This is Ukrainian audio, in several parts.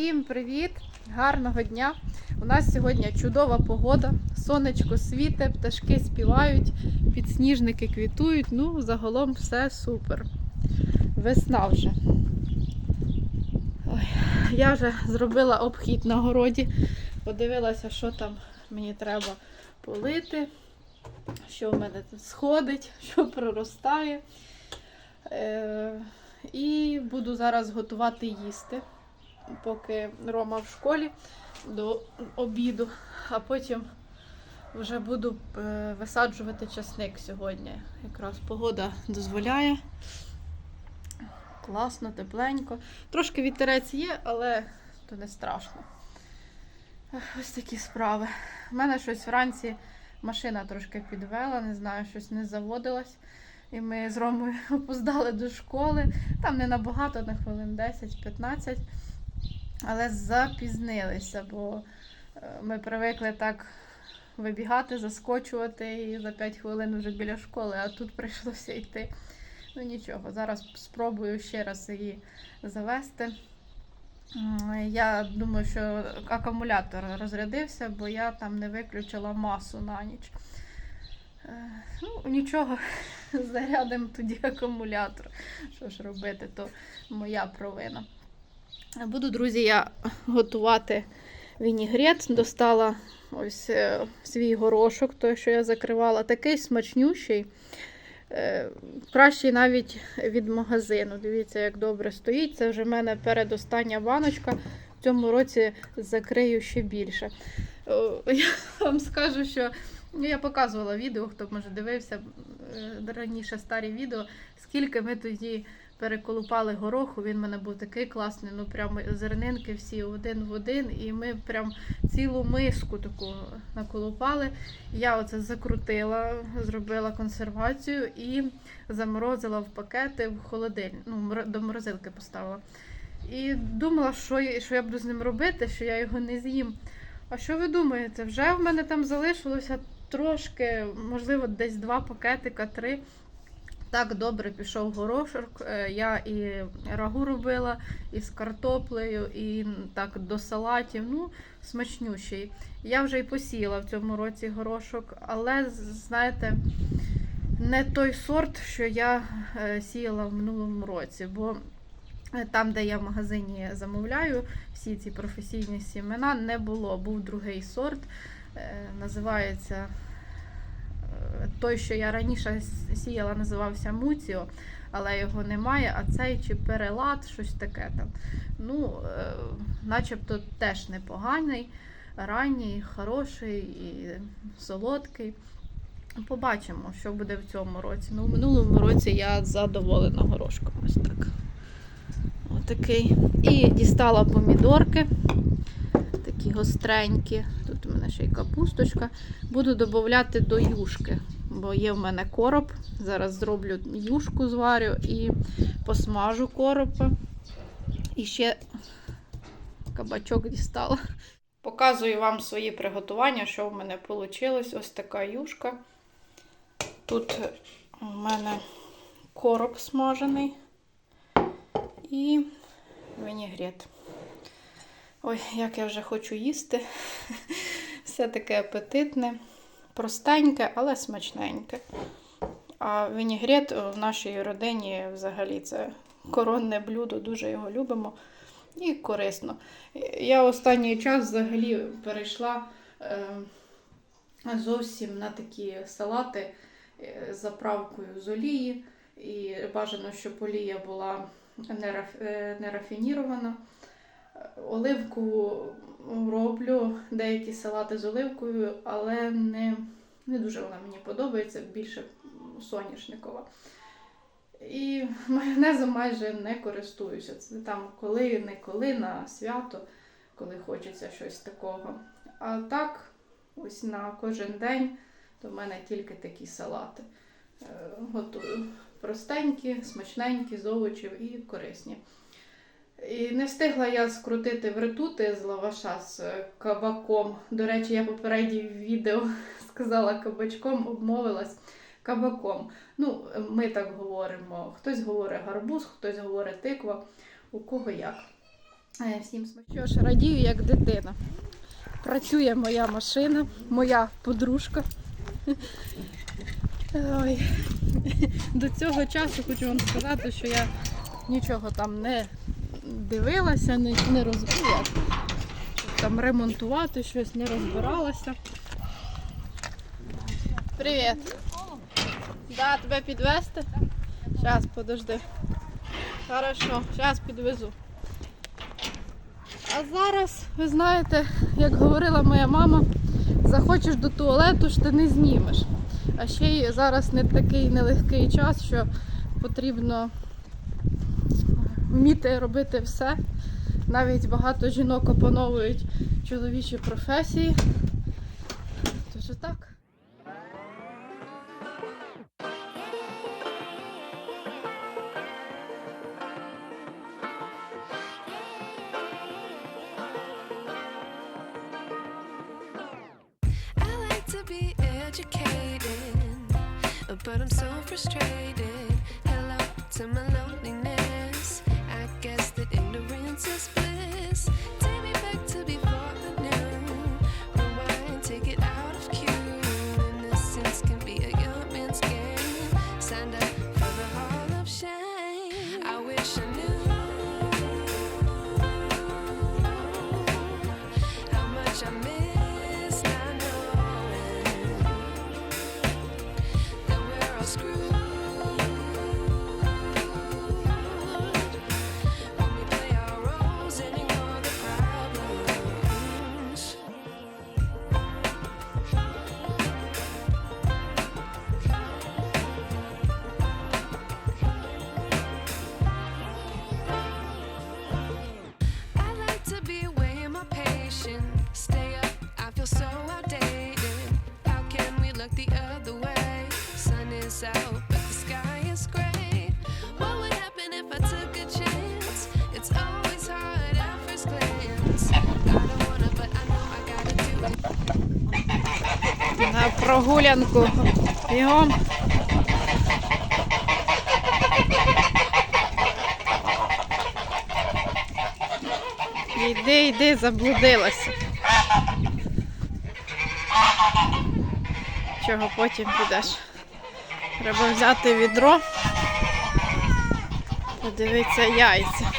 Всім привіт! Гарного дня! У нас сьогодні чудова погода, сонечко світе, пташки співають, підсніжники квітують. Ну, загалом все супер. Весна вже. Ой, я вже зробила обхід на городі, подивилася, що там мені треба полити, що в мене тут сходить, що проростає. Е, і буду зараз готувати їсти, поки Рома в школі до обіду, а потім вже буду е, висаджувати часник сьогодні. Якраз погода дозволяє. Класно, тепленько. Трошки вітерець є, але то не страшно. Ось такі справи. У мене щось вранці машина трошки підвела, не знаю, щось не заводилась. І ми з Ромою опоздали до школи. Там не набагато, на хвилин 10-15, але запізнилися, бо е, ми привикли так вибігати, заскочувати і за 5 хвилин вже біля школи, а тут прийшлося йти. Ну нічого, зараз спробую ще раз її завести. Я думаю, що акумулятор розрядився, бо я там не виключила масу на ніч. Е, Ну, нічого, зарядимо тоді акумулятор. Що ж робити, то моя провина. Буду, друзі, я готувати вінігрет. Достала ось е, свій горошок, той, що я закривала, такий смачнющий. Е, Кращий навіть від магазину. Дивіться, як добре стоїть. Це вже в мене передостання баночка. В цьому році закрию ще більше. Я вам скажу, що я показувала відео, хто може дивився е, раніше старі відео, скільки ми тоді переколупали гороху. Він в мене був такий класний, ну прямо зернинки всі один в один, і ми прям цілу миску таку наколупали. Я оце закрутила, зробила консервацію і заморозила в пакети в холодильник, ну, до морозилки поставила. І думала, що, що я буду з ним робити, що я його не з'їм. А що ви думаєте? Вже в мене там залишилося трошки, можливо, десь два пакетика, три. Так добре пішов горошок. Е, Я і рагу робила, і з картоплею, і так до салатів. Ну, смачнющий. Я вже і посіяла в цьому році горошок, але знаєте, не той сорт, що я е, сіяла в минулому році. Бо е, там, де я в магазині замовляю, всі ці професійні сімена не було. Був другий сорт. Називається той, що я раніше сіяла, називався Муціо, але його немає. А цей чи перелад, щось таке там. Ну, е, начебто теж непоганий, ранній, хороший і солодкий. Побачимо, що буде в цьому році. Ну, в минулому році я задоволена горошком. Ось так. Отакий. І дістала помідорки. Такі гостренькі. Тут у мене ще й капусточка. Буду додати до юшки, бо є в мене короб. Зараз зроблю юшку зварю і посмажу коропа. І ще кабачок дістала. Показую вам свої приготування, що в мене вийшло. Ось така юшка. Тут у мене короб смажений і вінігрет. Ой, як я вже хочу їсти. Все таке апетитне, простеньке, але смачненьке. А вінігрет в нашій родині взагалі це коронне блюдо, дуже його любимо і корисно. Я останній час взагалі перейшла е, зовсім на такі салати е, з заправкою з олії. І бажано, щоб олія була не, Оливку роблю деякі салати з оливкою, але не, не дуже вона мені подобається, більше соняшникова. І майонезом майже не користуюся. Це там коли-неколи на свято, коли хочеться щось такого. А так, ось на кожен день, то в мене тільки такі салати. Е, Готую простенькі, смачненькі, з овочів і корисні. І не встигла я скрутити вритути з лаваша з е, кабаком. До речі, я попередній відео сказала кабачком, обмовилась кабаком. Ну, ми так говоримо. Хтось говорить гарбуз, хтось говорить тиква, у кого як. Е, Всім. Що ж, радію як дитина. Працює моя машина, моя подружка. Ой. До цього часу хочу вам сказати, що я нічого там не дивилася, не, не розбила. Там ремонтувати щось, не розбиралася. Привіт. Да, тебе підвезти? Зараз, подожди. Хорошо, зараз підвезу. А зараз, ви знаєте, як говорила моя мама, захочеш до туалету, штани знімеш. А ще й зараз не такий нелегкий час, що потрібно вміти робити все. Навіть багато жінок опановують чоловічі професії. Тож так. But I'm so frustrated. На прогулянку. Бігом. Йди, йди, заблудилася. Чого потім підеш? Треба взяти відро. Подивитися яйця.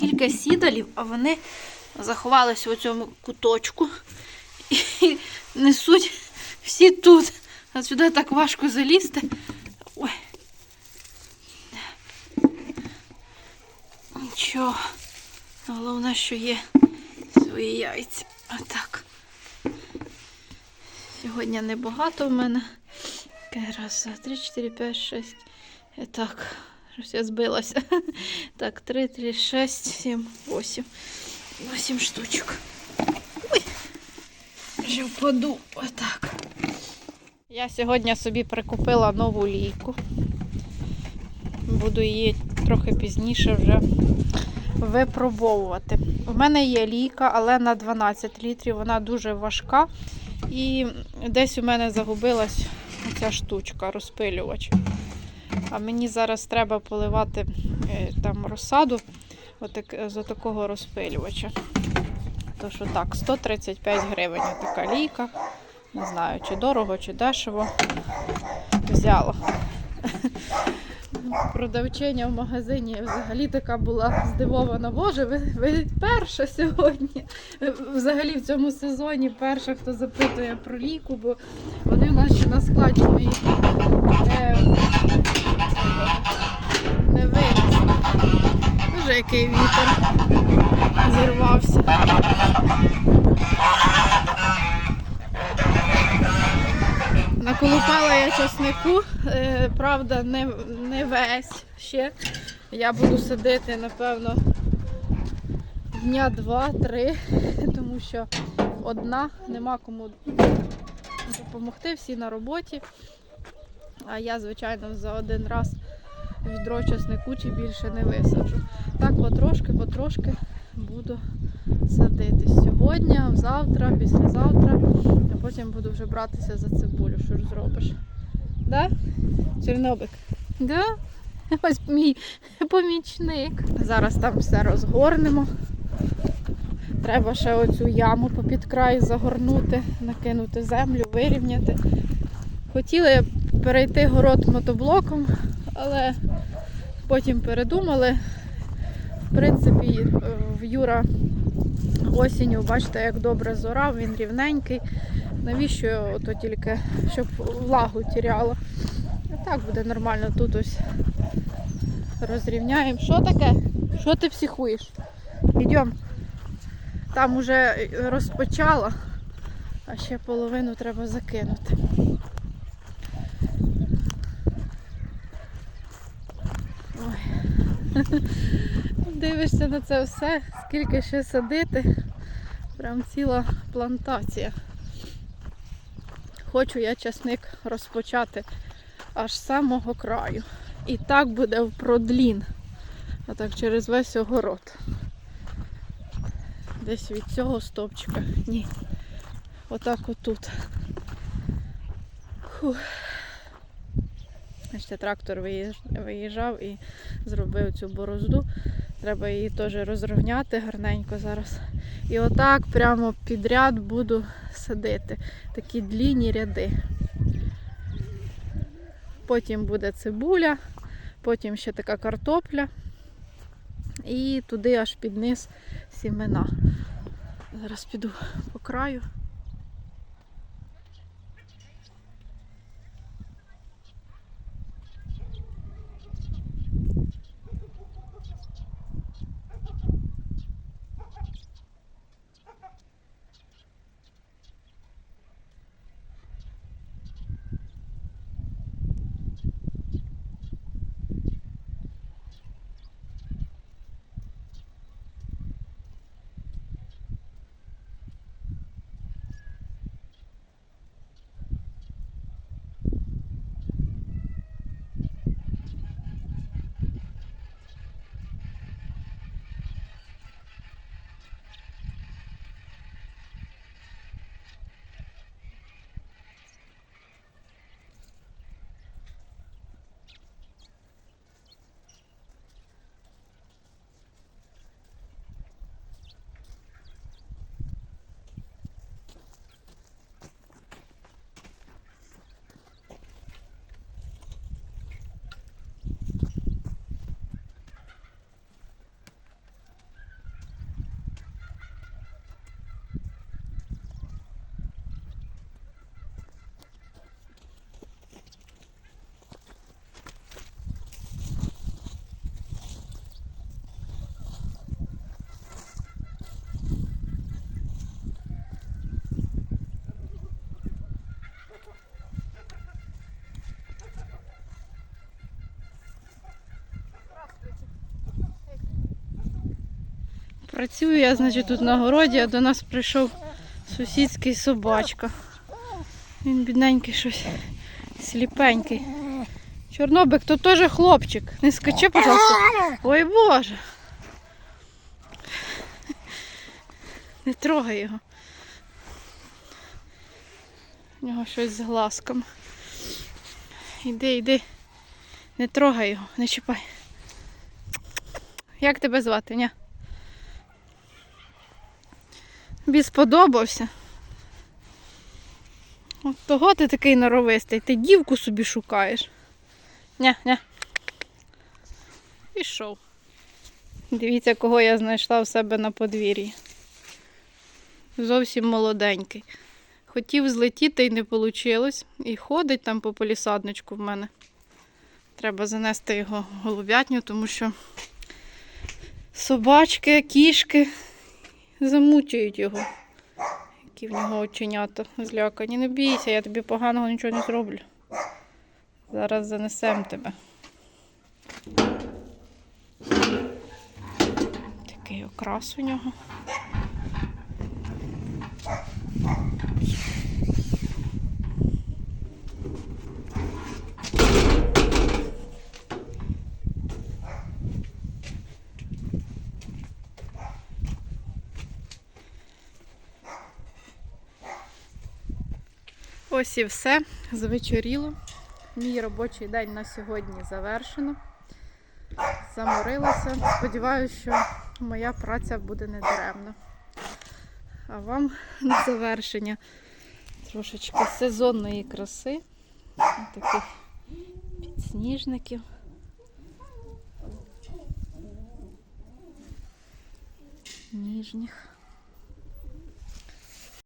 Так. Скільки сідалів, а вони заховалися у цьому куточку і несуть всі тут. А сюди так важко залізти. Ой. Нічого. Головне, що є свої яйця. Отак. Сьогодні небагато в мене. Раз, два, три, чотири, п'ять, шість. І Так, щось я збилася. Так, 3, 3, 6, 7, 8. 8 штучок. Ой. Вже впаду. Отак. Я сьогодні собі прикупила нову лійку. Буду її трохи пізніше вже випробовувати. У мене є лійка, але на 12 літрів. Вона дуже важка. І десь у мене загубилась ця штучка, розпилювач. А мені зараз треба поливати е, там розсаду отак, з такого розпилювача. То що так, 135 гривень така лійка. Не знаю, чи дорого, чи дешево. Взяла. Продавчиня в магазині взагалі така була здивована. Боже, ви, ви перша сьогодні. Взагалі в цьому сезоні перша, хто запитує про ліку, бо вони в нас ще на складі ми Дуже який вітер зірвався. Наколупала я часнику, е, правда, не, не весь ще. Я буду сидити, напевно, дня два-три, тому що одна, нема кому допомогти, всі на роботі. А я, звичайно, за один раз відро часнику чи більше не висаджу. Так, потрошки, потрошки буду садити сьогодні, завтра, післязавтра, а потім буду вже братися за цибулю. Що ж зробиш? Да? Чорнобик? Да? Ось мій помічник. Зараз там все розгорнемо. Треба ще оцю яму попід край загорнути, накинути землю, вирівняти. Хотіли перейти город мотоблоком, але потім передумали. В принципі, е, в Юра осінню, бачите, як добре зорав, він рівненький. Навіщо ото тільки, щоб влагу тіряло? А так буде нормально тут ось розрівняємо. Що таке? Що ти психуєш? Йдемо. Там уже розпочала, а ще половину треба закинути. Ой. Дивишся на це все, скільки ще садити. Прям ціла плантація. Хочу я часник розпочати аж з самого краю. І так буде в продлін. А так через весь огород. Десь від цього стовпчика. Ні. Отак отут. Фух. Бачите, трактор виїжджав і зробив цю борозду. Треба її теж розрівняти гарненько зараз. І отак прямо підряд буду садити. Такі длінні ряди. Потім буде цибуля, потім ще така картопля. І туди аж під низ сімена. Зараз піду по краю. Працюю я, значить, тут на городі, а до нас прийшов сусідський собачка. Він бідненький щось сліпенький. Чорнобик, то теж хлопчик. Не скачи, пожалуйста. Ой Боже. Не трогай його. У нього щось з глазком. Іди, йди. Не трогай його, не чіпай. Як тебе звати, ня? Тобі сподобався? От того ти такий норовистий, ти дівку собі шукаєш. Ня, ня. Пішов. Дивіться, кого я знайшла в себе на подвір'ї. Зовсім молоденький. Хотів злетіти і не вийшло. І ходить там по полісадничку в мене. Треба занести його голубятню, тому що собачки, кішки замучують його. Які в нього оченята злякані. Не бійся, я тобі поганого нічого не зроблю. Зараз занесемо тебе. Такий окрас у нього. Ось і все. Звечоріло. Мій робочий день на сьогодні завершено. Заморилася. Сподіваюся, що моя праця буде недаремна. А вам на завершення трошечки сезонної краси. Таких підсніжників. Ніжніх.